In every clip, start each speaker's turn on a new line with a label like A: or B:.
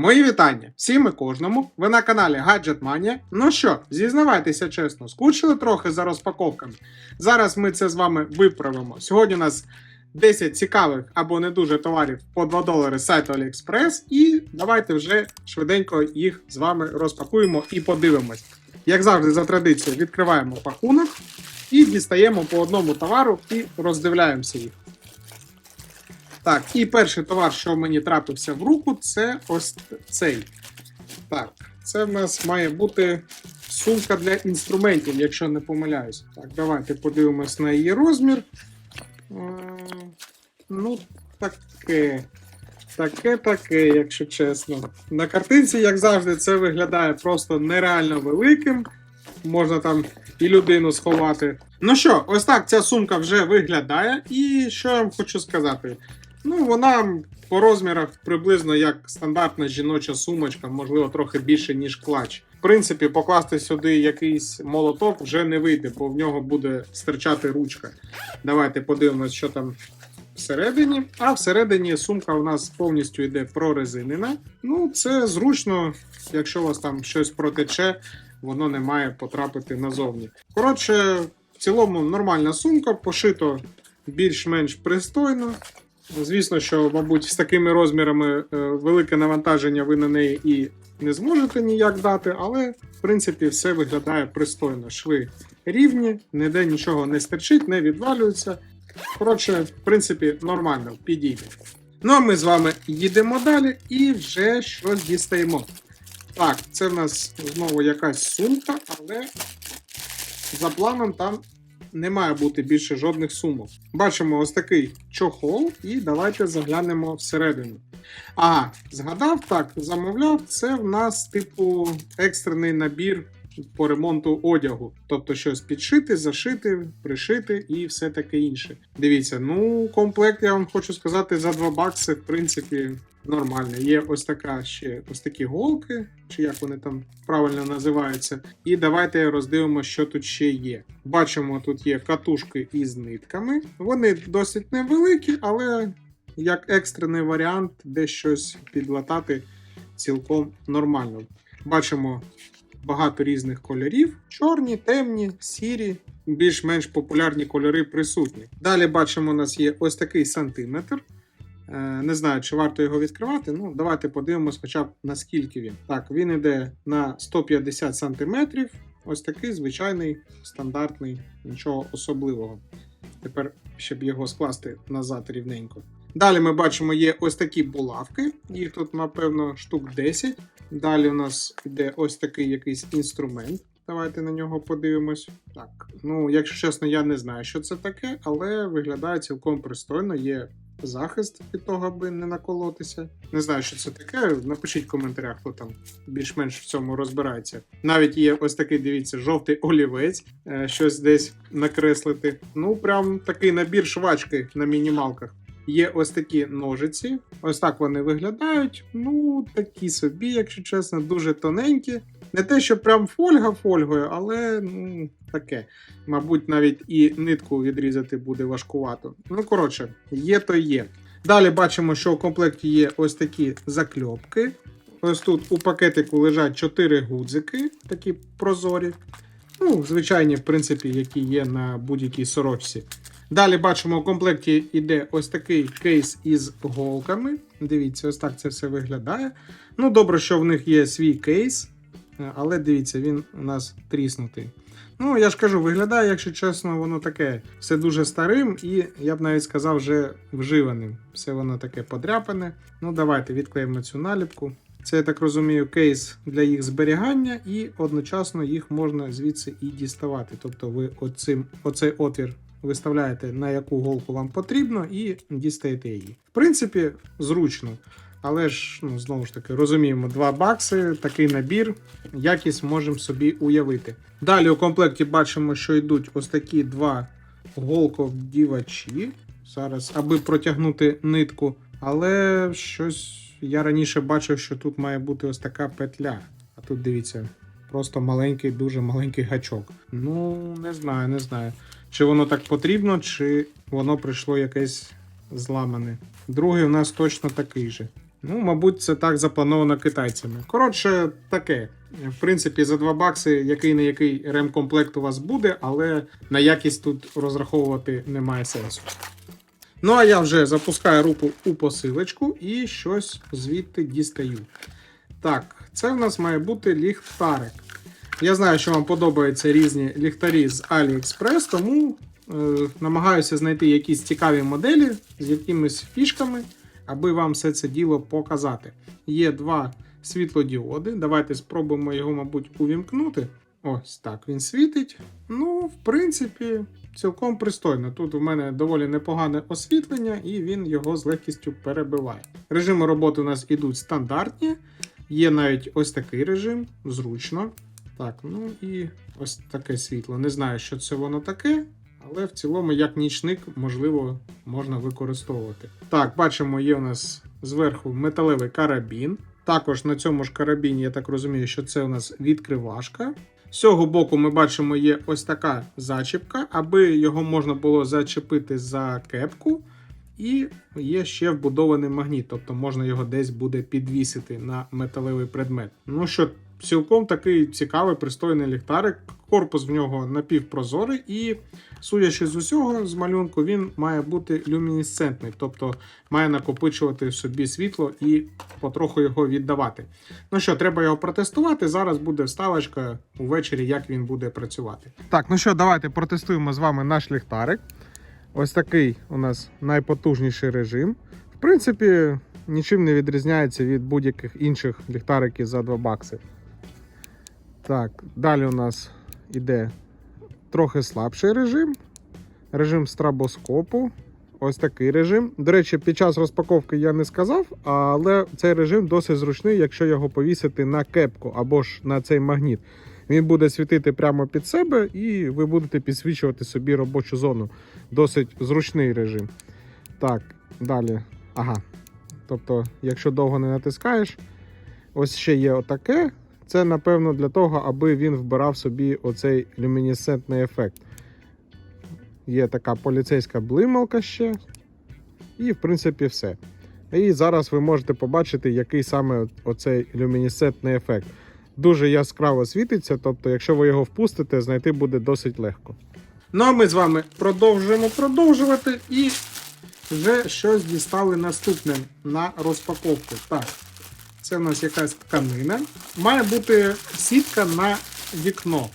A: Мої вітання всім і кожному. Ви на каналі Gadget Mania. Ну що, зізнавайтеся чесно, скучили трохи за розпаковками. Зараз ми це з вами виправимо. Сьогодні у нас 10 цікавих або не дуже товарів по 2 долари з сайту AliExpress. І давайте вже швиденько їх з вами розпакуємо і подивимось. Як завжди, за традицією, відкриваємо пакунок і дістаємо по одному товару і роздивляємося їх. Так, і перший товар, що мені трапився в руку, це ось цей. Так, це в нас має бути сумка для інструментів, якщо не помиляюсь. Так, давайте подивимось на її розмір. Ну, таке. Таке, таке, якщо чесно. На картинці, як завжди, це виглядає просто нереально великим. Можна там і людину сховати. Ну що, ось так ця сумка вже виглядає. І що я вам хочу сказати? Ну, вона по розмірах приблизно як стандартна жіноча сумочка, можливо, трохи більше, ніж клач. В принципі, покласти сюди якийсь молоток вже не вийде, бо в нього буде стирчати ручка. Давайте подивимось, що там всередині. А всередині сумка у нас повністю йде прорезинена. Ну, це зручно, якщо у вас там щось протече, воно не має потрапити назовні. Коротше, в цілому нормальна сумка, пошито більш-менш пристойно. Звісно, що, мабуть, з такими розмірами е, велике навантаження ви на неї і не зможете ніяк дати, але в принципі все виглядає пристойно. Шви рівні, ніде нічого не стерчить, не відвалюється. Коротше, в принципі, нормально, підійде. Ну а ми з вами їдемо далі і вже щось дістаємо. Так, це в нас знову якась сумка, але за планом там не має бути більше жодних сумок. Бачимо ось такий чохол, і давайте заглянемо всередину. Ага, згадав так, замовляв, це в нас, типу, екстрений набір по ремонту одягу. Тобто щось підшити, зашити, пришити і все таке інше. Дивіться, ну, комплект, я вам хочу сказати, за 2 бакси, в принципі, нормально. Є ось така ще ось такі голки, чи як вони там правильно називаються. І давайте роздивимо, що тут ще є. Бачимо, тут є катушки із нитками. Вони досить невеликі, але як екстрений варіант, де щось підлатати цілком нормально. Бачимо багато різних кольорів: чорні, темні, сірі, більш-менш популярні кольори присутні. Далі бачимо, у нас є ось такий сантиметр. Е, Не знаю, чи варто його відкривати. Ну, давайте подивимось, хоча б наскільки він. Так, він йде на 150 сантиметрів. Ось такий звичайний, стандартний, нічого особливого. Тепер, щоб його скласти назад рівненько. Далі ми бачимо, є ось такі булавки. Їх тут, напевно, штук 10. Далі у нас йде ось такий якийсь інструмент. Давайте на нього подивимось. Так, ну, якщо чесно, я не знаю, що це таке, але виглядає цілком пристойно. Є захист від того, аби не наколотися. Не знаю, що це таке. Напишіть в коментарях, хто там більш-менш в цьому розбирається. Навіть є ось такий, дивіться, жовтий олівець, е, щось десь накреслити. Ну, прям такий набір швачки на мінімалках. Є ось такі ножиці. Ось так вони виглядають. Ну, такі собі, якщо чесно, дуже тоненькі. Не те, що прям фольга фольгою, але ну, таке. Мабуть, навіть і нитку відрізати буде важкувато. Ну, коротше, є то є. Далі бачимо, що в комплекті є ось такі закльопки. Ось тут у пакетику лежать 4 гудзики, такі прозорі. Ну, звичайні, в принципі, які є на будь-якій сорочці. Далі бачимо, у комплекті йде ось такий кейс із голками. Дивіться, ось так це все виглядає. Ну, добре, що в них є свій кейс, е, але дивіться, він у нас тріснутий. Ну, я ж кажу, виглядає, якщо чесно, воно таке все дуже старим і я б навіть сказав, вже вживаним. Все воно таке подряпане. Ну, давайте відклеїмо цю наліпку. Це, я так розумію, кейс для їх зберігання, і одночасно їх можна звідси і діставати. Тобто ви оцим, оцей отвір виставляєте, на яку голку вам потрібно, і дістаєте її. В принципі, зручно. Але ж, ну, знову ж таки, розуміємо, 2 бакси, такий набір, якість можемо собі уявити. Далі у комплекті бачимо, що йдуть ось такі два голковдівачі. Зараз, аби протягнути нитку. Але щось я раніше бачив, що тут має бути ось така петля. А тут дивіться, просто маленький, дуже маленький гачок. Ну, не знаю, не знаю. Чи воно так потрібно, чи воно прийшло якесь зламане. Другий у нас точно такий же. Ну, мабуть, це так заплановано китайцями. Коротше, таке. В принципі, за 2 бакси який не який ремкомплект у вас буде, але на якість тут розраховувати немає сенсу. Ну, а я вже запускаю руку у посилочку і щось звідти дістаю. Так, це в нас має бути ліхтарик. Я знаю, що вам подобаються різні ліхтарі з AliExpress, тому е, намагаюся знайти якісь цікаві моделі з якимись фішками, аби вам все це діло показати. Є два світлодіоди. Давайте спробуємо його, мабуть, увімкнути. Ось так він світить. Ну, в принципі, цілком пристойно. Тут у мене доволі непогане освітлення, і він його з легкістю перебиває. Режими роботи у нас ідуть стандартні. Є навіть ось такий режим, зручно. Так, ну і ось таке світло. Не знаю, що це воно таке, але в цілому, як нічник, можливо, можна використовувати. Так, бачимо, є у нас зверху металевий карабін. Також на цьому ж карабіні, я так розумію, що це у нас відкривашка. З цього боку ми бачимо, є ось така зачіпка, аби його можна було зачепити за кепку. І є ще вбудований магніт, тобто можна його десь буде підвісити на металевий предмет. Ну що, цілком такий цікавий, пристойний ліхтарик. Корпус в нього напівпрозорий, і, судячи з усього, з малюнку, він має бути люмінесцентний, тобто має накопичувати собі світло і потроху його віддавати. Ну що, треба його протестувати. Зараз буде вставочка увечері, як він буде працювати. Так, ну що, давайте протестуємо з вами наш ліхтарик. Ось такий у нас найпотужніший режим. В принципі, нічим не відрізняється від будь-яких інших ліхтариків за 2 бакси. Так, далі у нас іде трохи слабший режим. Режим страбоскопу. Ось такий режим. До речі, під час розпаковки я не сказав, але цей режим досить зручний, якщо його повісити на кепку або ж на цей магніт. Він буде світити прямо під себе, і ви будете підсвічувати собі робочу зону. Досить зручний режим. Так, далі. Ага. Тобто, якщо довго не натискаєш, ось ще є отаке. Це, напевно, для того, аби він вбирав собі оцей люмінесцентний ефект. Є така поліцейська блималка ще. І, в принципі, все. І зараз ви можете побачити, який саме оцей люмінесцентний ефект. Дуже яскраво світиться, тобто, якщо ви його впустите, знайти буде досить легко. Ну а ми з вами продовжуємо продовжувати і вже щось дістали наступне на розпаковку. Так, це в нас якась тканина. Має бути сітка на вікно.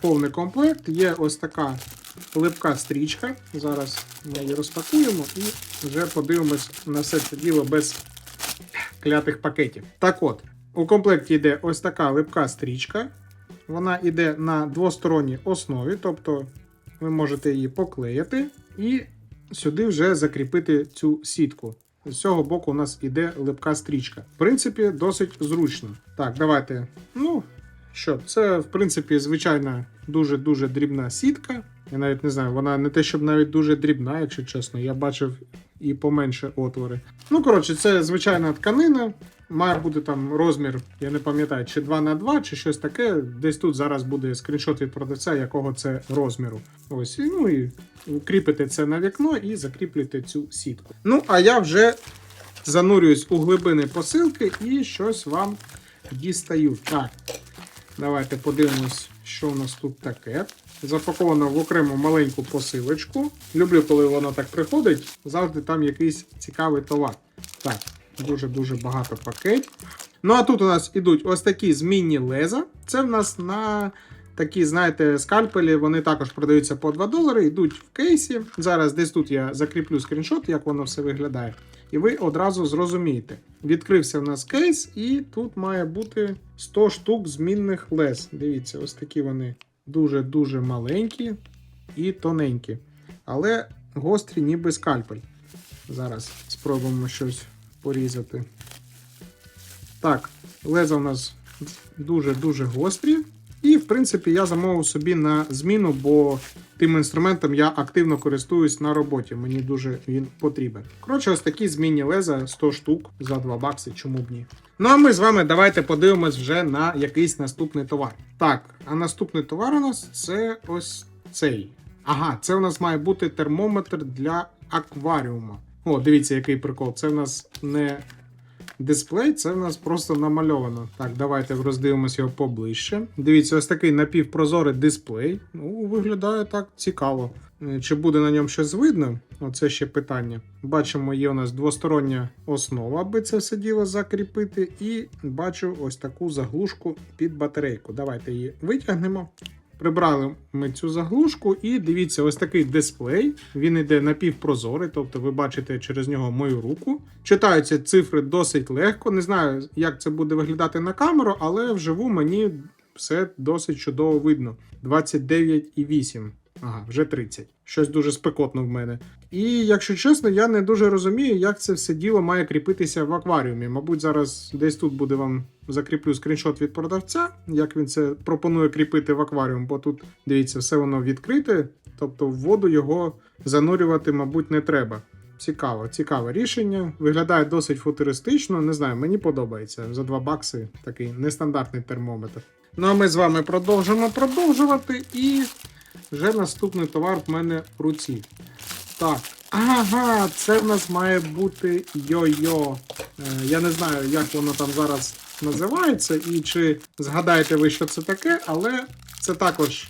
A: Повний комплект. Є ось така липка стрічка. Зараз ми її розпакуємо і вже подивимось на все це діло без клятих пакетів. Так от, у комплекті йде ось така липка стрічка. Вона йде на двосторонній основі, тобто ви можете її поклеїти і сюди вже закріпити цю сітку. З цього боку у нас іде липка стрічка. В принципі, досить зручно. Так, давайте. Ну, що, це, в принципі, звичайна дуже-дуже дрібна сітка. Я навіть не знаю, вона не те, щоб навіть дуже дрібна, якщо чесно. Я бачив і поменше отвори. Ну, коротше, це звичайна тканина. Має бути там розмір, я не пам'ятаю, чи 2 на 2 чи щось таке. Десь тут зараз буде скріншот від продавця, якого це розміру. Ось, ну і кріпите це на вікно і закріплюєте цю сітку. Ну, а я вже занурююсь у глибини посилки і щось вам дістаю. Так, давайте подивимось, що у нас тут таке. Запаковано в окрему маленьку посилочку. Люблю, коли воно так приходить. Завжди там якийсь цікавий товар. Так, дуже-дуже багато пакетів. Ну, а тут у нас ідуть ось такі змінні леза. Це в нас на такі, знаєте, скальпелі. Вони також продаються по 2 долари, йдуть в кейсі. Зараз десь тут я закріплю скріншот, як воно все виглядає. І ви одразу зрозумієте. Відкрився в нас кейс, і тут має бути 100 штук змінних лез. Дивіться, ось такі вони дуже-дуже маленькі і тоненькі. Але гострі, ніби скальпель. Зараз спробуємо щось порізати. Так, леза у нас дуже-дуже гострі. І, в принципі, я замовив собі на зміну, бо тим інструментом я активно користуюсь на роботі. Мені дуже він потрібен. Коротше, ось такі змінні леза 100 штук за 2 бакси, чому б ні. Ну а ми з вами давайте подивимось вже на якийсь наступний товар. Так, а наступний товар у нас це ось цей. Ага, це у нас має бути термометр для акваріума. О, дивіться, який прикол. Це в нас не дисплей, це в нас просто намальовано. Так, давайте роздивимося його поближче. Дивіться, ось такий напівпрозорий дисплей. Ну, виглядає так цікаво. Е, Чи буде на ньому щось видно? Оце ще питання. Бачимо, є у нас двостороння основа, аби це все діло закріпити. І бачу ось таку заглушку під батарейку. Давайте її витягнемо. Прибрали ми цю заглушку, і дивіться, ось такий дисплей. Він йде напівпрозорий, тобто ви бачите через нього мою руку. Читаються цифри досить легко. Не знаю, як це буде виглядати на камеру, але вживу мені все досить чудово видно. 29,8. Ага, вже 30. Щось дуже спекотно в мене. І якщо чесно, я не дуже розумію, як це все діло має кріпитися в акваріумі. Мабуть, зараз десь тут буде вам закріплю скріншот від продавця, як він це пропонує кріпити в акваріум, бо тут дивіться, все воно відкрите, тобто в воду його занурювати, мабуть, не треба. Цікаво, цікаве рішення. Виглядає досить футуристично. Не знаю, мені подобається. За 2 бакси такий нестандартний термометр. Ну а ми з вами продовжимо продовжувати. І вже наступний товар в мене в руці. Так. Ага, це в нас має бути йо-йо. Е, Я не знаю, як воно там зараз називається, і чи згадаєте ви, що це таке, але це також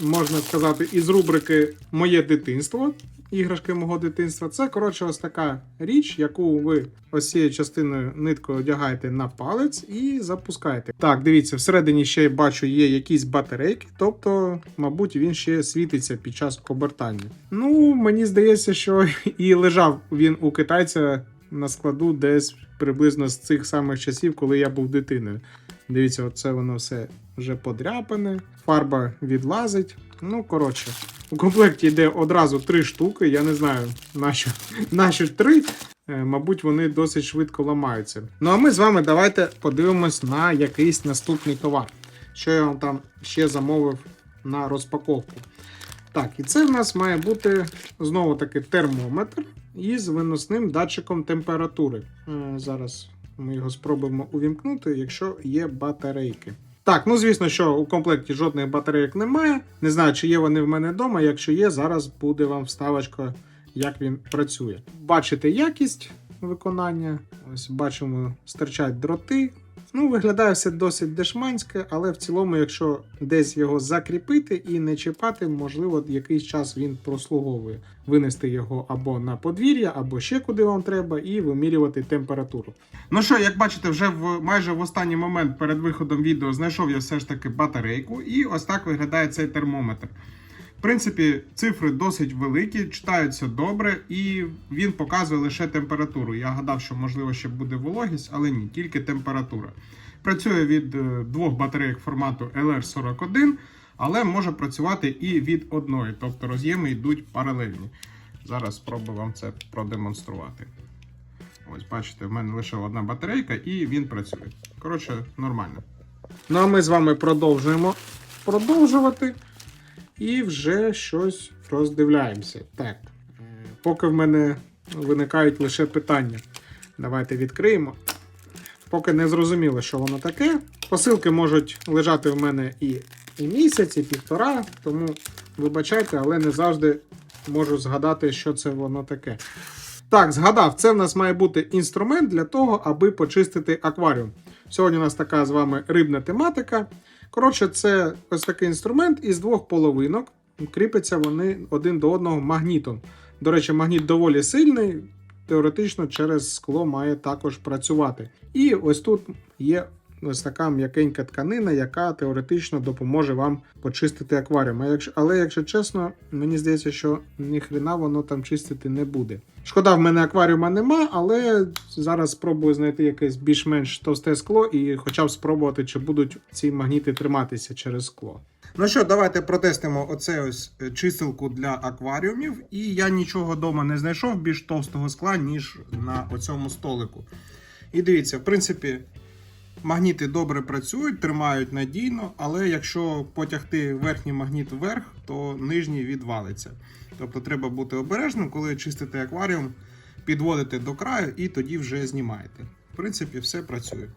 A: можна сказати із рубрики Моє дитинство. Іграшки мого дитинства. Це, коротше, ось така річ, яку ви ось цією частиною ниткою одягаєте на палець і запускаєте. Так, дивіться, всередині ще бачу є якісь батарейки, тобто, мабуть, він ще світиться під час обертання. Ну, мені здається, що і лежав він у китайця на складу десь приблизно з цих самих часів, коли я був дитиною. Дивіться, оце воно все вже подряпане, фарба відлазить. Ну, коротше, у комплекті йде одразу три штуки. Я не знаю, нащо, нащо три. Е, Мабуть, вони досить швидко ламаються. Ну а ми з вами давайте подивимось на якийсь наступний товар. Що я вам там ще замовив на розпаковку. Так, і це в нас має бути знову таки термометр із виносним датчиком температури. Е, Зараз ми його спробуємо увімкнути, якщо є батарейки. Так, ну звісно, що у комплекті жодних батарейок немає. Не знаю, чи є вони в мене вдома. Якщо є, зараз буде вам вставочка, як він працює. Бачите якість виконання. Ось бачимо, стирчать дроти. Ну, виглядає все досить дешманське, але в цілому, якщо десь його закріпити і не чіпати, можливо, якийсь час він прослуговує. Винести його або на подвір'я, або ще куди вам треба, і вимірювати температуру. Ну що, як бачите, вже в майже в останній момент перед виходом відео знайшов я все ж таки батарейку, і ось так виглядає цей термометр. В принципі, цифри досить великі, читаються добре, і він показує лише температуру. Я гадав, що можливо ще буде вологість, але ні, тільки температура. Працює від е, двох батарейок формату LR41, але може працювати і від одної, тобто роз'єми йдуть паралельні. Зараз спробую вам це продемонструвати. Ось, бачите, в мене лише одна батарейка, і він працює. Коротше, нормально. Ну а ми з вами продовжуємо продовжувати. І вже щось роздивляємося. Так, е, поки в мене виникають лише питання. Давайте відкриємо. Поки не зрозуміло, що воно таке. Посилки можуть лежати в мене і, і місяць, і півтора, тому вибачайте, але не завжди можу згадати, що це воно таке. Так, згадав, це в нас має бути інструмент для того, аби почистити акваріум. Сьогодні у нас така з вами рибна тематика. Коротше, це ось такий інструмент із двох половинок. Кріпляться вони один до одного магнітом. До речі, магніт доволі сильний, теоретично через скло має також працювати. І ось тут є ось така м'якенька тканина, яка теоретично допоможе вам почистити акваріум. Але якщо чесно, мені здається, що ніхрена воно там чистити не буде. Шкода, в мене акваріума нема, але зараз спробую знайти якесь більш-менш товсте скло і хоча б спробувати, чи будуть ці магніти триматися через скло. Ну що, давайте протестимо оце ось е, чистилку для акваріумів. І я нічого вдома не знайшов більш товстого скла, ніж на оцьому столику. І дивіться, в принципі, магніти добре працюють, тримають надійно, але якщо потягти верхній магніт вверх, то нижній відвалиться. Тобто треба бути обережним, коли чистите акваріум, підводите до краю і тоді вже знімаєте. В принципі, все працює.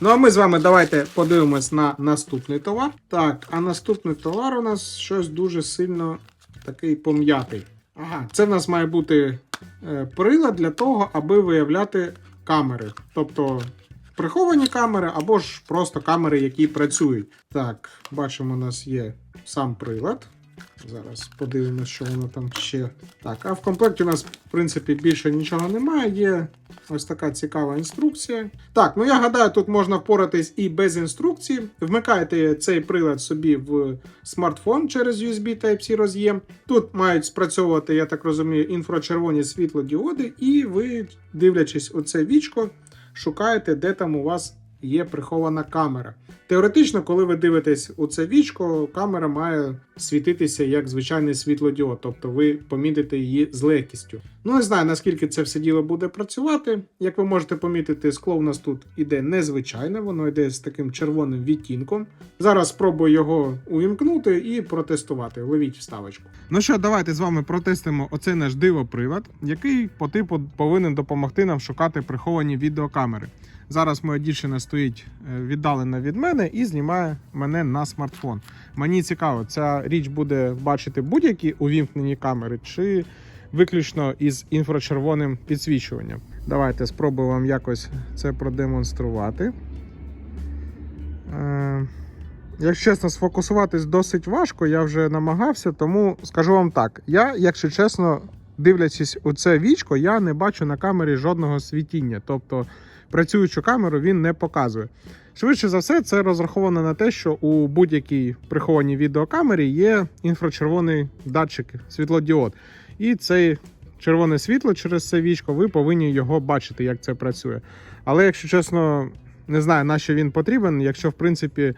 A: Ну а ми з вами давайте подивимось на наступний товар. Так, а наступний товар у нас щось дуже сильно такий пом'ятий. Ага, це в нас має бути е, прилад для того, аби виявляти камери. Тобто приховані камери або ж просто камери, які працюють. Так, бачимо, у нас є сам прилад. Зараз подивимося, що воно там ще. Так, а в комплекті у нас, в принципі, більше нічого немає. Є ось така цікава інструкція. Так, ну я гадаю, тут можна впоратись і без інструкції. Вмикаєте цей прилад собі в смартфон через USB Type-C роз'єм. Тут мають спрацьовувати, я так розумію, інфрачервоні світлодіоди, і ви, дивлячись у це вічко, шукаєте, де там у вас є прихована камера. Теоретично, коли ви дивитесь у це вічко, камера має світитися як звичайний світлодіод, тобто ви помітите її з легкістю. Ну не знаю наскільки це все діло буде працювати. Як ви можете помітити, скло у нас тут іде незвичайне, воно йде з таким червоним відтінком. Зараз спробую його увімкнути і протестувати. Ловіть вставочку. Ну що, давайте з вами протестимо оцей наш дивопривод, який по типу повинен допомогти нам шукати приховані відеокамери. Зараз моя дівчина стоїть е, віддалена від мене і знімає мене на смартфон. Мені цікаво, ця річ буде бачити будь-які увімкнені камери чи виключно із інфрачервоним підсвічуванням. Давайте спробую вам якось це продемонструвати. Е, Якщо чесно, сфокусуватись досить важко, я вже намагався, тому скажу вам так: я, якщо чесно, дивлячись у це вічко, я не бачу на камері жодного світіння. Тобто працюючу камеру він не показує. Швидше за все, це розраховано на те, що у будь-якій прихованій відеокамері є інфрачервоний датчик, світлодіод. І цей червоне світло через це вічко, ви повинні його бачити, як це працює. Але, якщо чесно, не знаю, на що він потрібен, якщо в принципі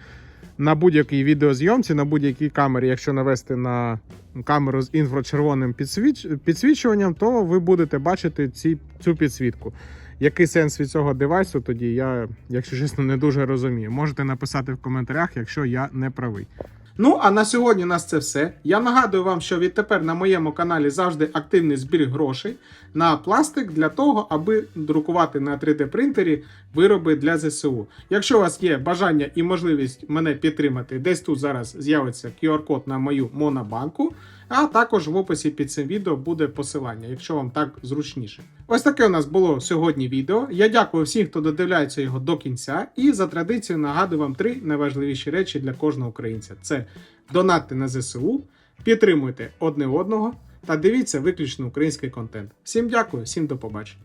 A: на будь-якій відеозйомці, на будь-якій камері, якщо навести на камеру з інфрачервоним підсвіч... підсвічуванням, то ви будете бачити ці... цю підсвітку. Який сенс від цього девайсу, тоді я, якщо чесно, не дуже розумію. Можете написати в коментарях, якщо я не правий. Ну, а на сьогодні у нас це все. Я нагадую вам, що відтепер на моєму каналі завжди активний збір грошей на пластик для того, аби друкувати на 3D принтері вироби для ЗСУ. Якщо у вас є бажання і можливість мене підтримати, десь тут зараз з'явиться QR-код на мою монобанку. А також в описі під цим відео буде посилання, якщо вам так зручніше. Ось таке у нас було сьогодні відео. Я дякую всім, хто додивляється його до кінця. І за традицією нагадую вам три найважливіші речі для кожного українця: це донати на ЗСУ, підтримуйте одне одного та дивіться виключно український контент. Всім дякую, всім до побачення.